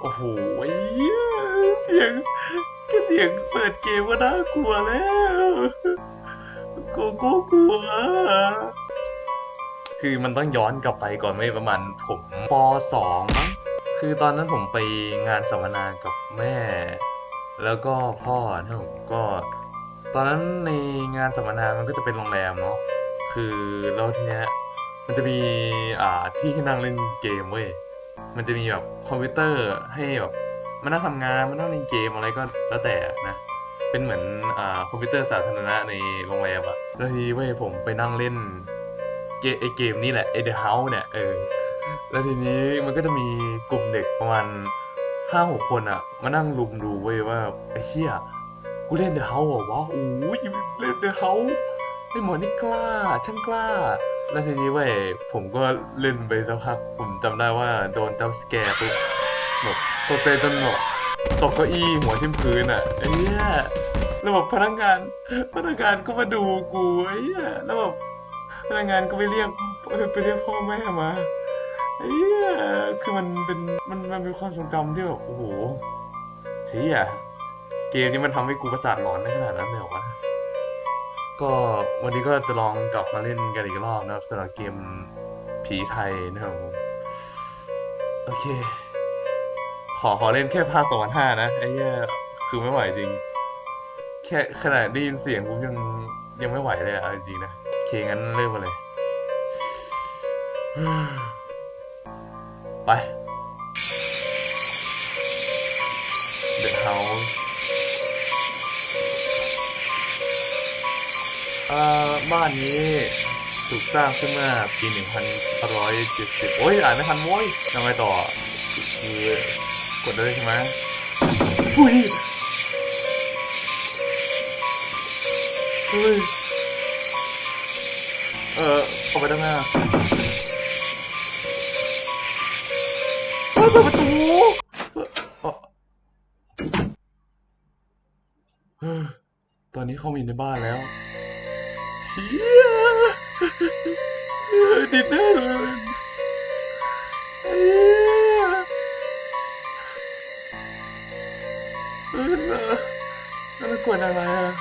โอ้โหเสียงแค่เสียงเปิดเกมก็น่ากลัวแล้วกูกูกลัว คือมันต้องย้อนกลับไปก่อนไม่ประมาณผมปสองมั้งคือตอนนั้นผมไปงานสัมมนากับแม่ แล้วก็พ่อนะผมก็ ตอนนั้นในงานสัมมนามันก็จะเป็นโรงแรมเนาะคือแล้วทีเนี้ยมันจะมีอ่าที่ให้นั่งเล่นเกมเว้ย มันจะมีแบบคอมพิวเตอร์ให้แบบมานั่งทำงานมานั่งเล่นเกมอะไรก็แล้วแต่นะ เป็นเหมือนอ่าคอมพิวเตอร์สาธารณะในโรงแรมอะแล้วทีนี้เว้ยผมไปนั่งเล่นเกมไอเกมนี่แหละไอเดอะเฮาส์เนี่ยเออแล้วทีนี้มันก็จะมีกลุ่มเด็กประมาณห้าหกคนอะมานั่งลุมดูเว้ยว่าไอ้เหี้ยกูเล่นเดอะเฮาส์เหรอวะโอ้ยเล่นเดอะเฮาส์ไอ้หมอนี่กล้าช่างกล้า แล้วทีนี้เว้ยผมก็เล่นไปสักพัก ผมจำได้ว่าโดนจัมป์สแกร์ปุ๊บแบบตัวเตะจนแบบตกเก้าอี้หัวทิ่มพื้นอะไอ้เหี้ยแล้วแบบพนักงานพนักงานก็มาดูกูไอ้เหี้ยแล้วแบบพนักงานก็ไปเรียกไปเรียกพ่อแม่มาไอ้เหี้ยคือมันเป็นมันมันเป็นความทรงจำที่แบบโอ้โหเชี่ยเกมนี้มันทำให้กูประสาทหลอนได้ขนาดนั้นเลยเหรอวะ ก็วันนี้ก็จะลองกลับมาเล่นกันอีกรอบนะครับสำหรับเกมผีไทยนะครับโอเค ขอขอเล่นแค่ภาคสองพันห้านะไอ้เหี้ยคือไม่ไหวจริง แค่ขนาดได้ยินเสียงผมยังยังไม่ไหวเลยอะจริงนะโอเคงั้นเริ่มมาเลย ไป The House บ้านนี้ถูกสร้างขึ้นเมื่อปี1970 โอ้ยอ่านไม่ทันโว้ยยังไงต่อ คือกดได้เลยใช่ไหมอุ้ยเฮ้ย เออออกไปด้านหน้าเฮ้ยเปิดประตูเออตอนนี้เขามีในบ้านแล้ว เชี่ยดินเนอร์เลยเอ้ยเออนั่นมันกดอะไรอะ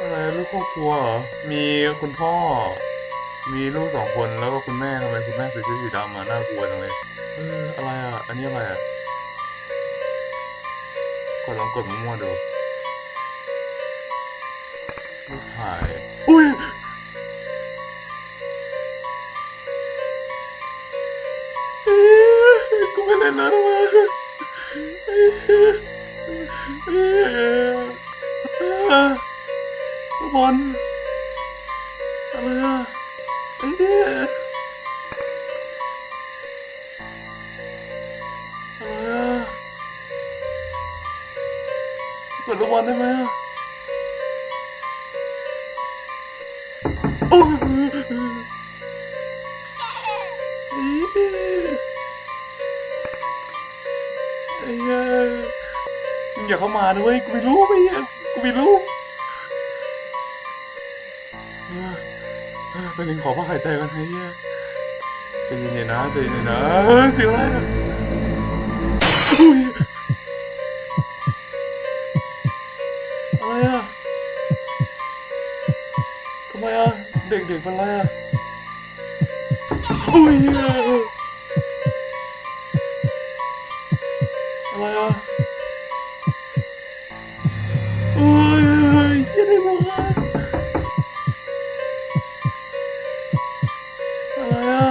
อะไรลูกครอบครัวเหรอ มีคุณพ่อ มีลูกสองคนแล้วก็คุณแม่ทำไมคุณแม่ใส่ชุดสีดำอะน่ากลัวจังเลยเอออะไรอะ อันนี้อะไรอะ กดลองกดมั่วๆดูรูปถ่าย เอ้ยเอ้ยอะบอลอะไรอะเอ้ยอะไรอะกดลูกบอลได้ไหมอะโอ้ย มึงอย่าเข้ามาด้วยกูไม่รู้ไอ้เหี้ยกูไม่รู้ไปหนึ่งขอพักหายใจก่อนไอ้เหี้ยใจเย็นๆนะใจเย็นๆนะเฮ้ยเสียงอะไรอะอุ้ยอะไรอะทำไมอะเด็กๆเป็นไรอะอุ้ย อะไรอะเอ้ยเฮ้ยยังไงวะอะไรอะ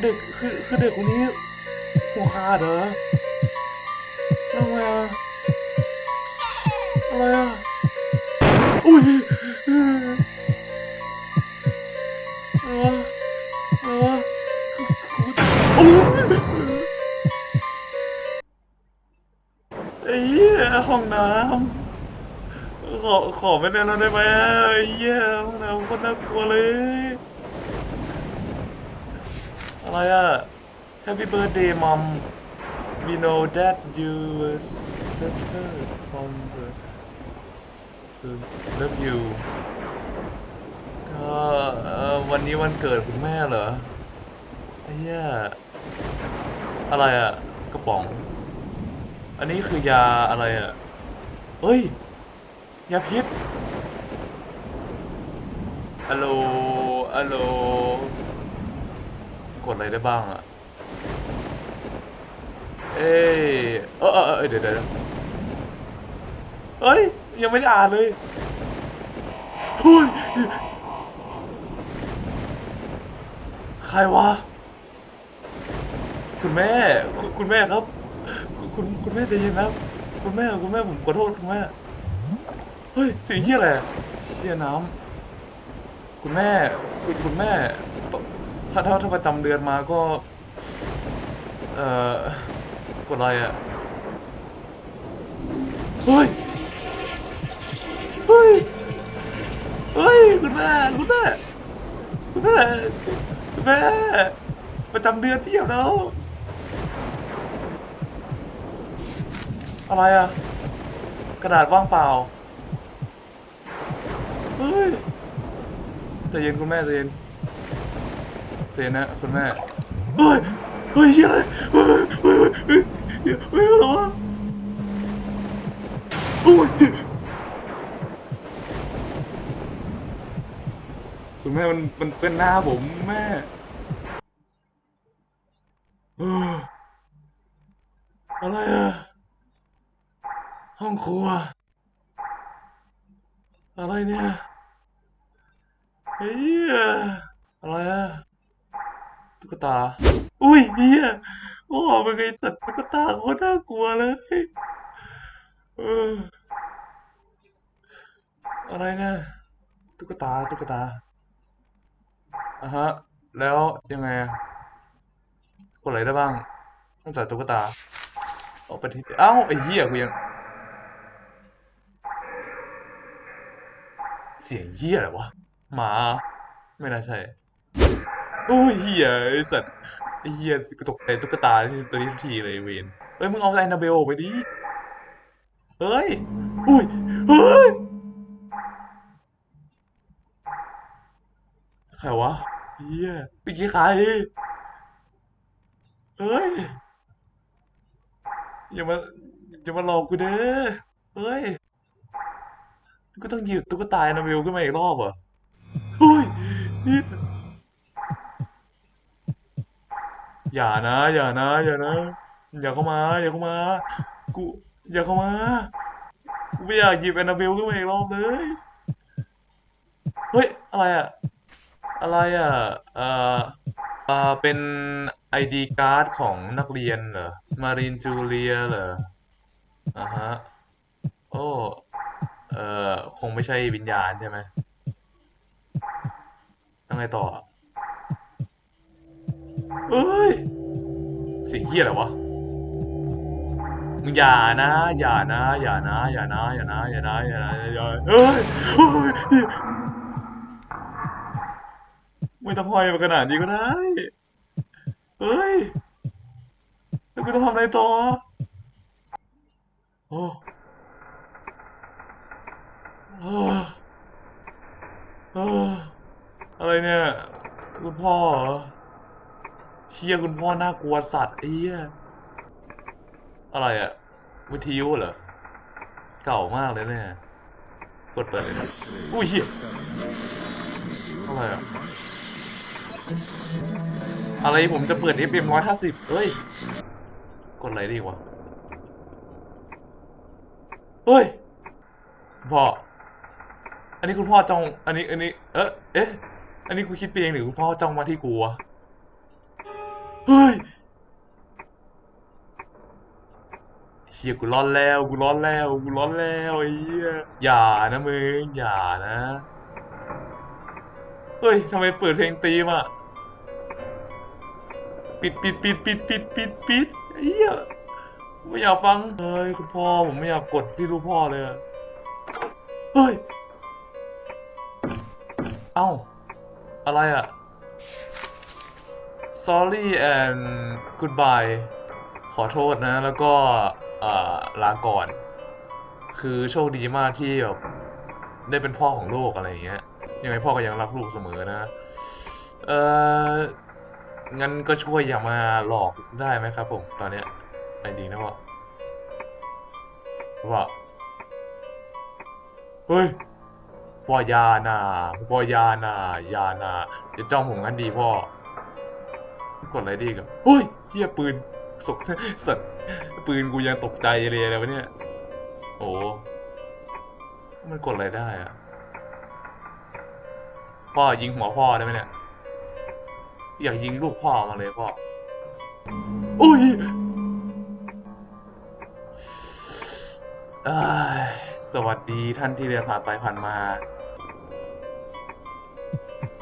เด็กคือคือเด็กคนนี้หัวขาดเหรอทำไมอะอะไรอะอุ้ย ขอไม่เล่นแล้วได้ไหมไอ้เหี้ยห้องน้ำก็น่ากลัวเลย อะไรอะ Happy birthday mom we know that you suffer from the so love you ก็วันนี้วันเกิดคุณแม่เหรอไอ้เหี้ยอะไรอะกระป๋อง อันนี้คือยาอะไรอะเฮ้ย อย่าพิษอัลโหลอัลโหลกดอะไรได้บ้างอะเอ้ยเออเออเออเดี๋ยวเดี๋ยวเดี๋ยวเฮ้ย ยังไม่ได้อ่านเลยเฮ้ยใครวะ คุณแม่ คุณแม่ครับ คุณคุณแม่ใจเย็นครับ คุณแม่คุณแม่ผมขอโทษคุณแม่ เฮ้ยสิ่งที่อะไรเชี่ยน้ำคุณแม่คุณคุณแม่ ถ้าถ้าถ้าประจำเดือนมาก็ เอ่อกดอะไรอะเฮ้ยเฮ้ยเฮ้ยคุณแม่คุณแม่คุณแม่คุณแม่ประจำเดือนเทียบแล้วอะไรอะ กระดาษว่างเปล่า เฮ้ยใจเย็นคุณแม่ใจเย็นใจเย็นนะคุณแม่เฮ้ยเฮ้ยเหี้ยอะไรเฮ้ยเฮ้ยเฮ้ยเฮ้ยเฮ้ยอะไรวะโอ้ยคุณแม่มันมันเป็นหน้าผมแม่เอออะไรอะห้องครัว อะไรเนี่ยเฮียอะไรอะตุ๊กตา อุ้ยเฮียโอ้เป็นไงสัตว์ตุ๊กตาโคตรน่ากลัวเลยเอออะไรเนี่ยตุ๊กตาตุ๊กตาอะฮะ แล้วยังไงอะกดอะไรได้บ้างต้องใส่ตุ๊กตาออกไปที่เอ้าไอ้เหี้ยกูยัง เสียงเหี้ยอะไรวะ หมา ไม่น่าใช่โอ้ยเหี้ยไอสัตว์ไอเหี้ยกูตกใจตุ๊กตาที่ตัวนี้ทุกทีเลยเวนเฮ้ยมึงเอาไอนนาเบลไปดิเฮ้ย อุ้ย เฮ้ย ใครวะเหี้ยไปกี้ใครเฮ้ย อย่ามาอย่ามาหลอกกูเด้อเฮ้ย ก็ต้องหยิบตุ๊กตาแอนนาเบลขึ้นมาอีกรอบเหรอเฮ้ยเหี้ยอย่านะ อย่านะ อย่านะ อย่าเข้ามา อย่าเข้ามา กู อย่าเข้ามา กูไม่อยากหยิบแอนนาเบลขึ้นมาอีกรอบเลย เฮ้ย อะไรอะอะไรอะเอ่อเอ่อเป็นไอดีการ์ดของนักเรียนเหรอ มารินจูเลียเหรออ่าฮะ โอ้ เอ่อคงไม่ใช่วิญญาณใช่ไหมยังไงต่อเอ้ยเสียงเฮียอะไรวะมึงอย่านะอย่านะอย่านะอย่านะอย่านะอย่านะอย่านะอย่าเอ้ยเอ้ยไม่ต้องห้อยมาขนาดนี้ก็ได้เฮ้ยแล้วกูต้องทำอะไรต่อโอ้ อะไรเนี่ย คุณพ่อเหรอเชี่ยคุณพ่อน่ากลัวสัตว์ไอ้เหี้ยอะไรอะวิทยุเหรอ เก่ามากเลยเนี่ย กดเปิดเลยนะอุ้ยเหี้ยอะไรอะอะไรผมจะเปิด FM ร้อยห้าสิบเอ้ย กดอะไรดีวะ เฮ้ยพ่อ อันนี้คุณพ่อจ้อง อันนี้ อันนี้ เอ๊ะเอ๊ะ อันนี้กูคิดไปเองหรือคุณพ่อจ้องมาที่กูวะ เฮ้ยเฮียกูร้อนแล้ว กูร้อนแล้ว กูร้อนแล้วไอ้เหี้ย อย่านะมึง อย่านะ เฮ้ยทำไมเปิดเพลงตีมอะ ปิดปิดปิดปิดปิดปิดปิดไอ้เหี้ยไม่อยากฟัง เฮ้ยคุณพ่อผมไม่อยากกดที่รูปพ่อเลย เฮ้ย เอ้า อะไรอะ sorry and goodbye ขอโทษนะ แล้วก็เอ่อลาก่อน คือโชคดีมากที่แบบได้เป็นพ่อของลูกอะไรอย่างเงี้ย ยังไงพ่อก็ยังรักลูกเสมอนะ เอองั้นก็ช่วยอย่ามาหลอกได้ไหมครับผมตอนเนี้ยไอ้ดีนะพ่อว่าเฮ้ย พ่อยานาพ่อยานา ยานาจะจ้องผมงั้นดีพ่อกดอะไรดีกับเฮ้ยเฮียปืนสกสัตว์ปืนกูยังตกใจเลยอะไรวะเนี่ยโอ้มันกดอะไรได้อะพ่อยิงหัวพ่อได้ไหมเนี่ยอยากยิงลูกพ่อมาเลยพ่ออุ้ยเอ้ยสวัสดีท่านที่เดินผ่านไปผ่านมา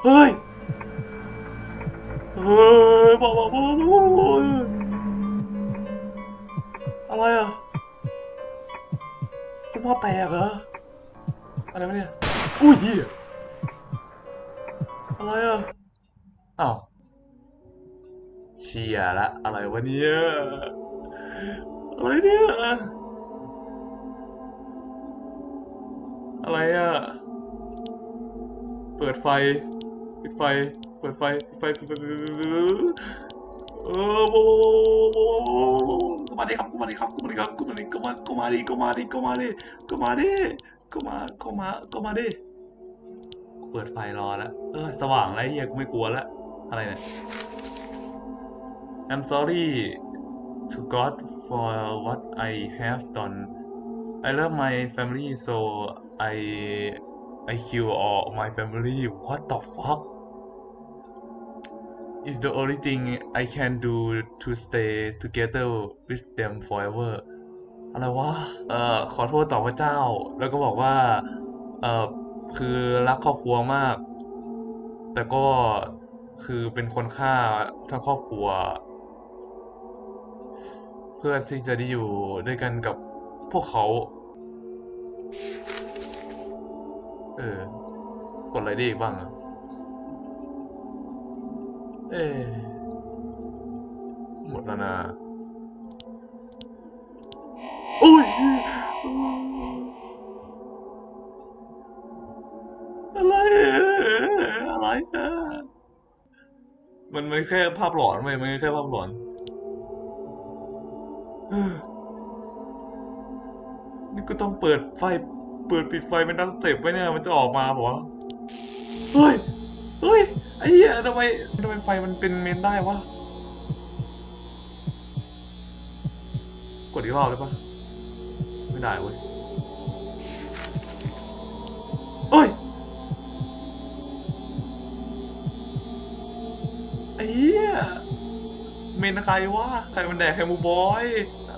เฮ้ยเฮ้ยบอกบอกบอกบอกอะไรอะคุณพ่อแตกเหรออะไรวะเนี่ยอุ้ยเหี้ยอะไรอะอ้าวเชียละอะไรวะเนี่ยอะไรเนี่ยอะไรอะ เปิดไฟ ปิดไฟ เปิดไฟปิดไฟปิดไฟปิดไฟปิดไฟเออโว้โว้โว้โว้โว้โว้ก็มาดิครับก็มาดิครับก็มาดิครับก็มาดิก็มาก็มาดิก็มาดิก็มาดิก็มาดิก็มาก็มาก็มาดิเปิดไฟรอแล้วเออสว่างแล้วเฮียกูไม่กลัวแล้วอะไรเนี่ย I'm sorry to God for what I have done. I love my family, so I I kill all my family. What the fuck? Is the only thing I can do to stay together with them forever. อะไรวะ เอ่อ ขอโทษต่อพระเจ้า แล้วก็บอกว่า เอ่อ คือรักครอบครัวมาก แต่ก็คือเป็นคนฆ่าทั้งครอบครัว เพื่อที่จะได้อยู่ด้วยกันกับพวกเขา เออ กดอะไรได้อีกบ้างอะ เอ๊หมดแล้วนะโอ้ยอะไรอะอะไรอะมันไม่แค่ภาพหลอนเว้ยมันไม่แค่ภาพหลอนนี่ก็ต้องเปิดไฟ เปิดปิดไฟเป็นดังสเต็ปไว้เนี่ย มันจะออกมาหรอเฮ้ย เฮ้ยไอ้เหี้ยทำไมทำไมไฟมันเป็นเมนได้วะ กดอีกรอบได้ปะไม่ได้เว้ยเฮ้ยไอ้เหี้ยเมนใครวะ ใครมันแดกแฮมบูบอย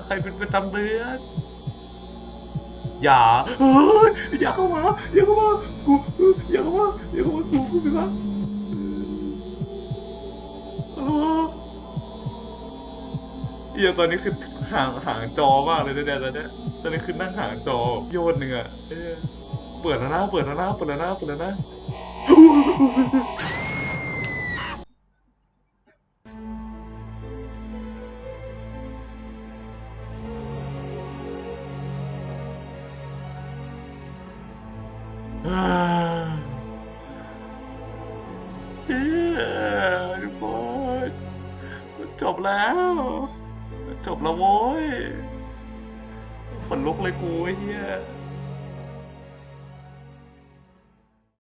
ใครเป็นประจำเดือนอย่าเฮ้ยอย่าเข้ามา อย่าเข้ามา กู อย่าเข้ามา อย่าเข้ามา กูกูไปละอะไรวะ เอียตอนนี้คือห่างห่างจอมากเลยนะเนี่ยตอนเนี้ยตอนนี้คือนั่งห่างจอโยนหนึ่งอะเออเปิดแล้วนะเปิดแล้วนะเปิดแล้วนะเปิดแล้วนะอ่า บแล้ว จบแล้วโว้ยขนลุกเลยกูเฮีย